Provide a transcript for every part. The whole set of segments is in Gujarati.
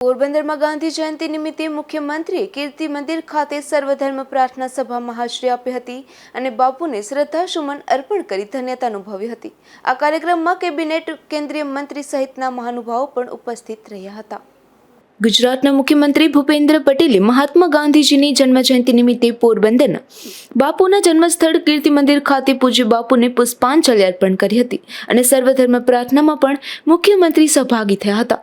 પોરબંદરમાં ગાંધી જયંતિ નિમિત્તે મુખ્યમંત્રીએ કીર્તિ મંદિર ખાતે સર્વધર્મ પ્રાર્થના સભામાં હાજરી આપી હતી અને બાપુને શ્રદ્ધાસુમન અર્પણ કરી ધન્યતા અનુભવી હતી. આ કાર્યક્રમમાં કેબિનેટ કેન્દ્રીય મંત્રી સહિતના મહાનુભાવો પણ ઉપસ્થિત રહ્યા હતા. ગુજરાતના મુખ્યમંત્રી ભૂપેન્દ્ર પટેલે મહાત્મા ગાંધીજીની જન્મજયંતિ નિમિત્તે પોરબંદરના બાપુના જન્મસ્થળ કીર્તિ મંદિર ખાતે પૂજ્ય બાપુને પુષ્પાંજલિ અર્પણ કરી હતી અને સર્વધર્મ પ્રાર્થનામાં પણ મુખ્યમંત્રી સહભાગી થયા હતા.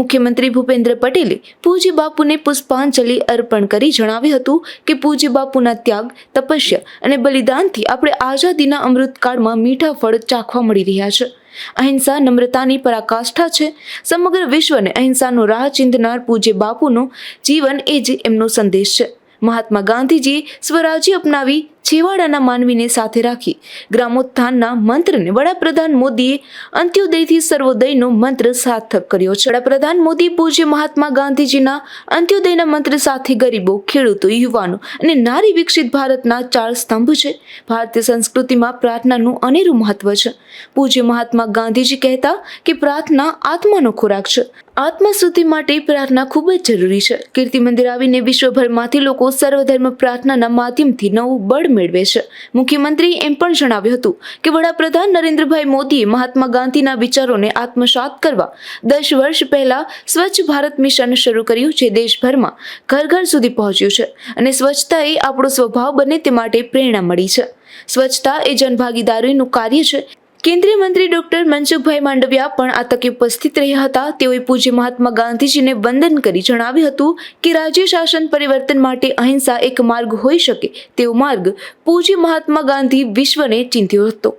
મુખ્યમંત્રી ભૂપેન્દ્ર પટેલે પૂજ્ય બાપુને પુષ્પાંજલિ અર્પણ કરી જણાવ્યું હતું કે પૂજ્ય બાપુના ત્યાગ, તપસ્યા અને બલિદાનથી આપણે આઝાદીના અમૃતકાળમાં મીઠા ફળ ચાખવા મળી રહ્યા છે. અહિંસા, નમ્રતાની પરાકાષ્ઠા છે. સમગ્ર વિશ્વને અહિંસાનો રાહ ચિંધનાર પૂજ્ય બાપુનું જીવન એ જ એમનો સંદેશ છે. મહાત્મા ગાંધીજીએ સ્વરાજ્ય અપનાવી છેવાડાના માનવીને સાથે રાખી ગ્રામોત્થાનના મંત્રને વડાપ્રધાન મોદીએ અંત્યોદયથી સર્વોદયનો મંત્ર સાર્થક કર્યો. છે વડાપ્રધાન મોદી પૂજ્ય મહાત્મા ગાંધીજીના અંત્યોદયના મંત્ર સાથે ગરીબો, ખેડૂતો, યુવાનો અને નારી વિકસિત ભારતના ચાર સ્તંભ છે. ભારતીય સંસ્કૃતિમાં પ્રાર્થનાનું અનેરું મહત્વ છે. પૂજ્ય મહાત્મા ગાંધીજી કહેતા કે પ્રાર્થના આત્માનો ખોરાક છે. આત્મા શુદ્ધિ માટે પ્રાર્થના ખૂબ જ જરૂરી છે. કીર્તિ મંદિર આવીને વિશ્વભરમાંથી લોકો સર્વધર્મ પ્રાર્થનાના માધ્યમથી નવું બળ મેળવે છે. મુખ્યમંત્રીએ એમ પણ જણાવ્યું હતું કે વડાપ્રધાન નરેન્દ્રભાઈ મોદીએ મહાત્મા ગાંધીના વિચારોને આત્મસાત કરવા દસ વર્ષ પહેલા સ્વચ્છ ભારત મિશન શરૂ કર્યું જે દેશભરમાં ઘર ઘર સુધી પહોંચ્યું છે અને સ્વચ્છતા એ આપણો સ્વભાવ બને તે માટે પ્રેરણા મળી છે. સ્વચ્છતા એ જનભાગીદારીનું કાર્ય છે કેન્દ્રીય મંત્રી ડોક્ટર મનસુખભાઈ માંડવિયા પણ આ તકે ઉપસ્થિત રહ્યા હતા. તેઓએ પૂજ્ય મહાત્મા ગાંધીજીને વંદન કરી જણાવ્યું હતું કે રાજ્ય શાસન પરિવર્તન માટે અહિંસા એક માર્ગ હોઈ શકે તેવો માર્ગ પૂજ્ય મહાત્મા ગાંધી વિશ્વને ચિંધ્યો હતો.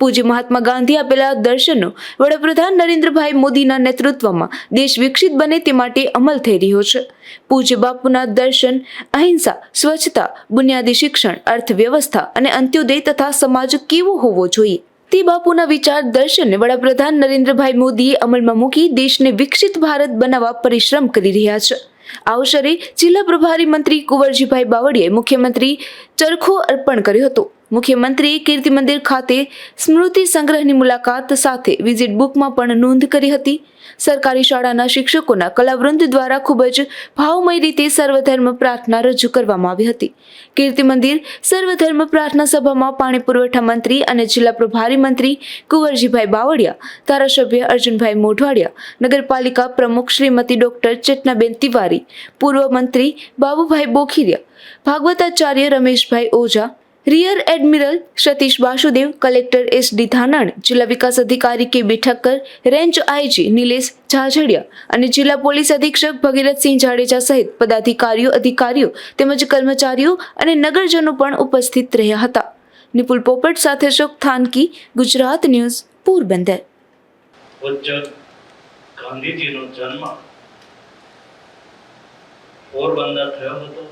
પૂજ્ય મહાત્મા ગાંધી આપેલા દર્શનો વડાપ્રધાન નરેન્દ્રભાઈ મોદીના નેતૃત્વમાં દેશ વિકસિત બને તે માટે અમલ થઈ રહ્યો છે. પૂજ્ય બાપુના દર્શન, અહિંસા, સ્વચ્છતા, બુનિયાદી શિક્ષણ, અર્થવ્યવસ્થા અને અંત્યોદય તથા સમાજ કેવો હોવો જોઈએ તે બાપુના વિચાર દર્શનને વડાપ્રધાન નરેન્દ્રભાઈ મોદીએ અમલમાં મૂકી દેશને વિકસિત ભારત બનાવવા પરિશ્રમ કરી રહ્યા છે આ અવસરે જિલ્લા પ્રભારી મંત્રી કુંવરજીભાઈ બાવળીએ મુખ્યમંત્રી ચરખો અર્પણ કર્યો હતો મુખ્યમંત્રીએ કીર્તિ મંદિર ખાતે સ્મૃતિ સંગ્રહની મુલાકાત સાથે વિઝિટ બુકમાં પણ નોંધ કરી હતી. સરકારી શાળાના શિક્ષકોના કલાવૃંદ દ્વારા ખૂબ જ ભાવમય રીતે સર્વધર્મ પ્રાર્થના રજૂ કરવામાં આવી હતી. કીર્તિ મંદિર સર્વધર્મ પ્રાર્થના સભામાં પાણી પુરવઠા મંત્રી અને જિલ્લા પ્રભારી મંત્રી કુંવરજીભાઈ બાવળિયા, ધારાસભ્ય અર્જુનભાઈ મોઢવાડિયા, નગરપાલિકા પ્રમુખ શ્રીમતી ડોક્ટર ચેતનાબેન તિવારી, પૂર્વ મંત્રી Babubhai Bokhiriya, ભાગવતાચાર્ય Rameshbhai Ojha rear admiral Satish Vasudev, collector S D Dhanan, જિલ્લા વિકાસ અધિકારી K B Thakkar range IG Nilesh Jhajhadia અને જિલ્લા પોલીસ અધિક્ષક ભગીરથસિંહ જાડેજા સહિત પદાધિકારીઓ, અધિકારીઓ તેમજ કર્મચારીઓ અને નગરજનો પણ ઉપસ્થિત રહ્યા હતા. નિપુલ પોપટ સાથે શોક થાનકી, ગુજરાત ન્યૂઝ, પોરબંદર. ગાંધીજીનો જન્મ પોરબંદર થયો હતો.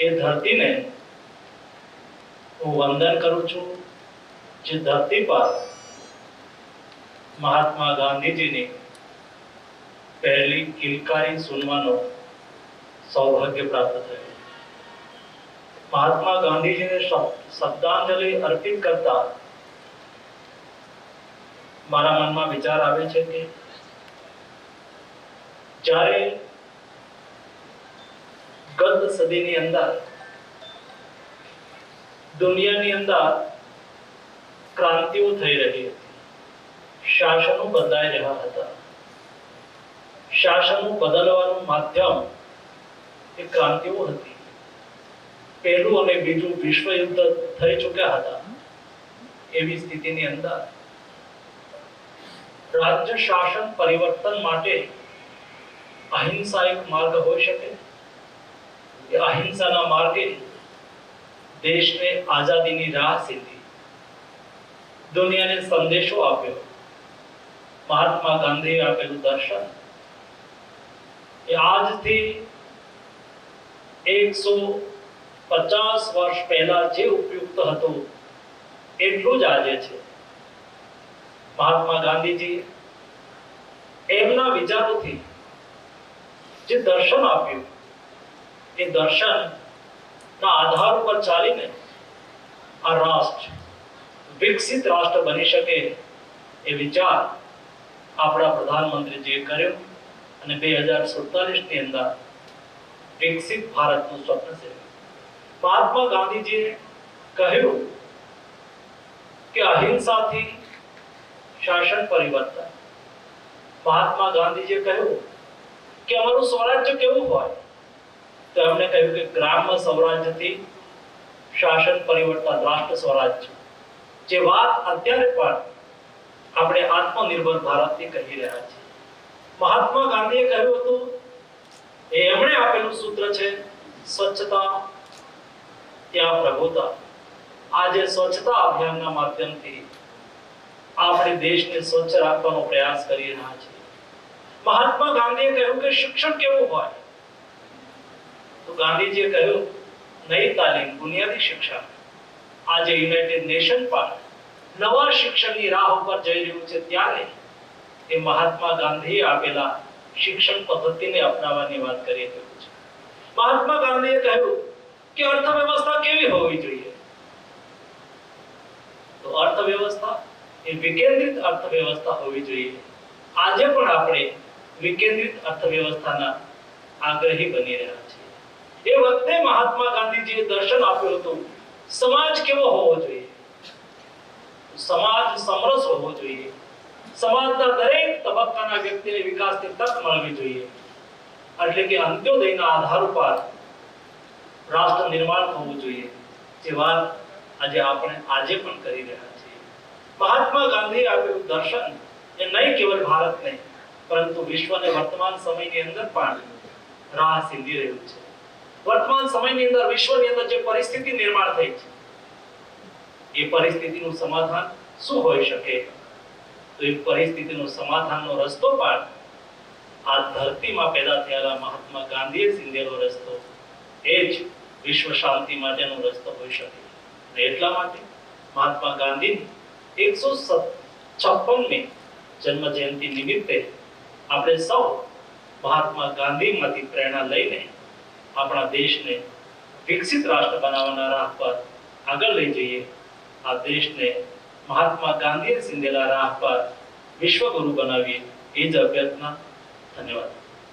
એ ધરતીને હું વંદન કરું છું. જે ધરતી પર મહાત્મા ગાંધીજીની પહેલી કિલકારી સુનવાનો સૌભાગ્ય પ્રાપ્ત થયું. મહાત્મા ગાંધીજીને શ્રદ્ધાંજલિ અર્પિત કરતા મારા મનમાં વિચાર આવે છે કે જ્યારે ગત સદીની અંદર દુનિયાની અંદર ક્રાંતિઓ થઈ રહી હતી. શાસનો બદલાઈ રહ્યા હતા. શાસનો બદલવાનું માધ્યમ એ ક્રાંતિઓ હતી. પહેલું અને બીજું વિશ્વ થઈ ચૂક્યા હતા. એવી સ્થિતિની અંદર રાજ્ય શાસન પરિવર્તન માટે અહિંસા એક માર્ગ હોઈ શકે? અહિંસાના માર્ગે દેશને આઝાદીની રાહ સીધી. દુનિયાને સંદેશો આપ્યો. મહાત્મા ગાંધીએ આપેલું દર્શન. એ આજથી એકસો પચાસ વર્ષ પહેલા જે ઉપયુક્ત હતું, એટલું જ આજે છે. મહાત્મા ગાંધીજી એમના વિચારોથી જે દર્શન આપ્યું, એ દર્શન ના, આધાર ઉપર ચાલીને આ રાષ્ટ્ર વિકસિત રાષ્ટ્ર બની શકે એ વિચાર આપણા પ્રધાનમંત્રીજીએ કર્યો અને બે હજાર સુડતાલીસની અંદર વિકસિત ભારતનું સ્વપ્ન છે. મહાત્મા ગાંધીજીએ કહ્યું કે અહિંસાથી શાસન પરિવર્તન. મહાત્મા ગાંધીજીએ કહ્યું કે અમારું સ્વરાજ્ય કેવું હોય? તો એમણે કહ્યું કે ગ્રામ્ય સ્વરાજ્યથી શાસન પરિવર્તન, રાષ્ટ્ર સ્વરાજ્ય. જે વાત અત્યારે પણ આપણે આત્મનિર્ભર ભારતની કહી રહ્યા છીએ. મહાત્મા ગાંધીએ કહ્યું હતું, એ એમણે આપેલું સૂત્ર છે, સ્વચ્છતા ત્યાં પ્રભુતા. આજે સ્વચ્છતા અભિયાનના માધ્યમથી આપણે દેશને સ્વચ્છ રાખવાનો પ્રયાસ કરી રહ્યા છીએ. મહાત્મા ગાંધીએ કહ્યું કે શિક્ષણ કેવું હોય? તો ગાંધીજીએ કહ્યું નઈ તાલીમ બુનિયાદી શિક્ષણ આજે યુનાઇટેડ નેશન પણ નવા શિક્ષણની રાહ ઉપર જઈ રહ્યું છે ત્યારે એ મહાત્મા ગાંધીએ આપેલા શિક્ષણ પદ્ધતિને અપનાવવાની વાત કરી રહ્યું છે મહાત્મા ગાંધીએ કહ્યું કે અર્થવ્યવસ્થા કેવી હોવી જોઈએ તો અર્થવ્યવસ્થા એ વિકેન્દ્રિત અર્થવ્યવસ્થા હોવી જોઈએ આજે પણ આપણે વિકેન્દ્રિત અર્થવ્યવસ્થાના આગ્રહી બની રહ્યા છીએ એ વખતે મહાત્મા ગાંધીજીએ દર્શન આપ્યું હતું. સમાજ કેવો હોવો જોઈએ? સમાજ સમરસ હોવો જોઈએ. સમાજના દરેક તબક્કાના વ્યક્તિને વિકાસની તક મળવી જોઈએ. એટલે કે અંત્યોદયના આધાર ઉપર રાષ્ટ્ર નિર્માણ થવું જોઈએ. જે વાત આજે આપણે આજે પણ કરી રહ્યા છીએ. મહાત્મા ગાંધીએ આપ્યું દર્શન એ નહીં કેવલ ભારતને, પરંતુ વિશ્વને વર્તમાન સમયની અંદર પણ રાહ સીધી રહ્યું છે. વર્તમાન સમયની અંદર વિશ્વની અંદર જે પરિસ્થિતિ નિર્માણ થઈ છે, એ પરિસ્થિતિનું સમાધાન શું હોઈ શકે? તો એ પરિસ્થિતિનું સમાધાનનો રસ્તો પણ આ ધરતીમાં પેદા થયેલા મહાત્મા ગાંધીએ સિંધેલો રસ્તો, એ જ વિશ્વ શાંતિ માટેનો રસ્તો હોઈ શકે. અને એટલા માટે મહાત્મા ગાંધીની એકસો છપ્પનમી જન્મ જયંતિ નિમિત્તે આપણે સૌ મહાત્મા ગાંધીમાંથી પ્રેરણા લઈને આપણા દેશને વિકસિત રાષ્ટ્ર બનાવવાના રાહ પર આગળ લઈ જઈએ. આ દેશને મહાત્મા ગાંધીએ સિંધેલા રાહ પર વિશ્વગુરુ બનાવીએ. એ જ અભ્યર્થના. ધન્યવાદ.